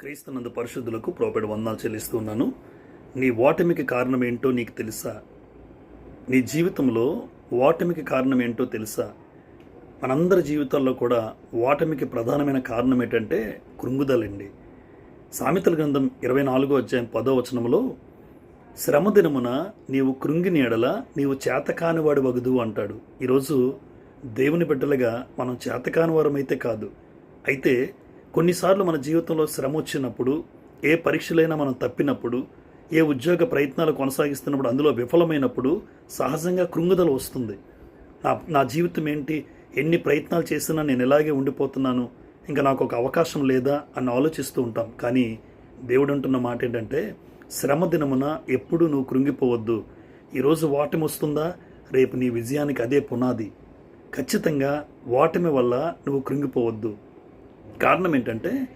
క్రీస్తునందు పరిశుద్ధులకు ప్రోపెడ్ వందాలు చెల్లిస్తున్నాను. నీ ఓటమికి కారణం ఏంటో నీకు తెలుసా? నీ జీవితంలో ఓటమికి కారణం ఏంటో తెలుసా? మనందరి జీవితాల్లో కూడా ఓటమికి ప్రధానమైన కారణం ఏంటంటే కృంగుదలండి. సామెతల గ్రంథం ఇరవై నాలుగో అధ్యాయం పదో వచనంలో శ్రమ దినమున నీవు కృంగిని ఎడల నీవు చేతకానివాడు వగదు అంటాడు. ఈరోజు దేవుని బిడ్డలుగా మనం చేతకాని వారమైతే కాదు. అయితే కొన్నిసార్లు మన జీవితంలో శ్రమ వచ్చినప్పుడు ఏ పరీక్షలైనా మనం తప్పినప్పుడు ఏ ఉద్యోగ ప్రయత్నాలు కొనసాగిస్తున్నప్పుడు అందులో విఫలమైనప్పుడు సహజంగా కృంగుదల వస్తుంది. నా నా జీవితం ఏంటి? ఎన్ని ప్రయత్నాలు చేసినా నేను ఇలాగే ఉండిపోతున్నాను. ఇంకా నాకు ఒక అవకాశం లేదా? అని ఆలోచిస్తూ ఉంటాం. కానీ దేవుడు అంటున్న మాట ఏంటంటే శ్రమ దినమున ఎప్పుడు నువ్వు కృంగిపోవద్దు. ఈరోజు ఓటమి వస్తుందా? రేపు నీ విజయానికి అదే పునాది. ఖచ్చితంగా ఓటమి వల్ల నువ్వు కృంగిపోవద్దు. కారణం ఏంటంటే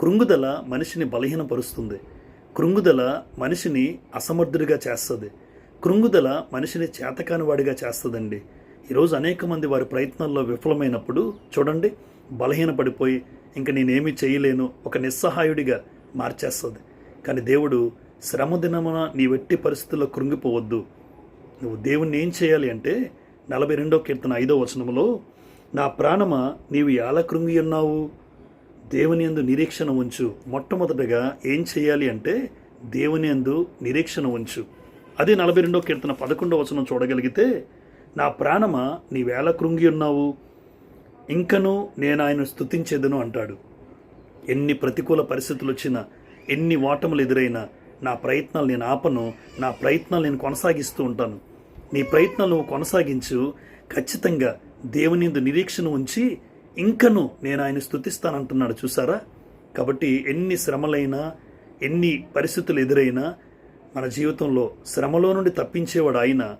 కృంగుదల మనిషిని బలహీనపరుస్తుంది. కృంగుదల మనిషిని అసమర్థుడిగా చేస్తుంది. కృంగుదల మనిషిని చేతకానివాడిగా చేస్తుందండి. ఈరోజు అనేక మంది వారి ప్రయత్నాల్లో విఫలమైనప్పుడు చూడండి బలహీనపడిపోయి ఇంక నేనేమి చేయలేను ఒక నిస్సహాయుడిగా మార్చేస్తుంది. కానీ దేవుడు శ్రమ దినమున నీ వెట్టి పరిస్థితుల్లో కృంగిపోవద్దు. నువ్వు దేవుణ్ణి ఏం చేయాలి అంటే నలభై రెండో కీర్తన ఐదో వచనములో నా ప్రాణమా నీవు ఎలా కృంగి ఉన్నావు? దేవుని యందు నిరీక్షణ ఉంచు. మొట్టమొదటగా ఏం చేయాలి అంటే దేవుని యందు నిరీక్షణ ఉంచు. అది నలభై రెండో కీర్తన పదకొండవ వచనం చూడగలిగితే నా ప్రాణమా నీవేళ కృంగి ఉన్నావు? ఇంకను నేను ఆయన స్థుతించేదను అంటాడు. ఎన్ని ప్రతికూల పరిస్థితులు వచ్చినా ఎన్ని ఓటములు ఎదురైనా నా ప్రయత్నాలు నేను ఆపను నా ప్రయత్నాలు నేను కొనసాగిస్తూ ఉంటాను. నీ ప్రయత్నాలు నువ్వు కొనసాగించు. ఖచ్చితంగా దేవుని నిరీక్షణ ఉంచి ఇంకను నేను ఆయన స్థుతిస్తానంటున్నాడు చూసారా కాబట్టి ఎన్ని శ్రమలైనా ఎన్ని పరిస్థితులు ఎదురైనా మన జీవితంలో శ్రమలో నుండి తప్పించేవాడు ఆయన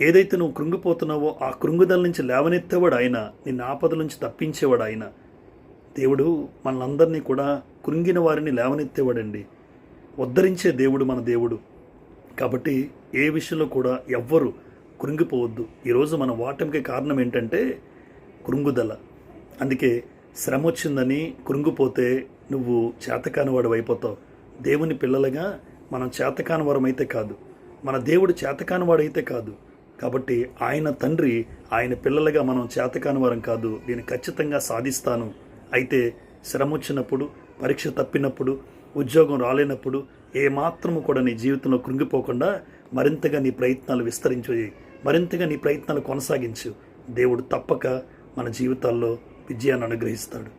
ఏదైతే నువ్వు కృంగిపోతున్నావో ఆ కృంగుదల నుంచి లేవనెత్తేవాడు ఆయన నిన్న ఆపదల నుంచి తప్పించేవాడు ఆయన దేవుడు మనందరినీ కూడా కృంగిన వారిని లేవనెత్తేవాడండి. ఉద్ధరించే దేవుడు మన దేవుడు. కాబట్టి ఏ విషయంలో కూడా ఎవ్వరు కృంగిపోవద్దు. ఈరోజు మన ఓటమికి కారణం ఏంటంటే కృంగుదల. అందుకే శ్రమ వచ్చిందని కృంగిపోతే నువ్వు చేతకానివాడు అయిపోతావు. దేవుని పిల్లలుగా మనం చేతకానివారం అయితే కాదు. మన దేవుడు చేతకానివాడు అయితే కాదు. కాబట్టి ఆయన తండ్రి ఆయన పిల్లలుగా మనం చేతకానివారం కాదు. నేను ఖచ్చితంగా సాధిస్తాను. అయితే శ్రమ వచ్చినప్పుడు పరీక్ష తప్పినప్పుడు ఉద్యోగం రాలేనప్పుడు ఏమాత్రము కూడా నీ జీవితంలో కృంగిపోకుండా మరింతగా నీ ప్రయత్నాలు విస్తరించు. మరింతగా నీ ప్రయత్నాలు కొనసాగించు. దేవుడు తప్పక మన జీవితాల్లో విజయాన్ని అనుగ్రహిస్తాడు.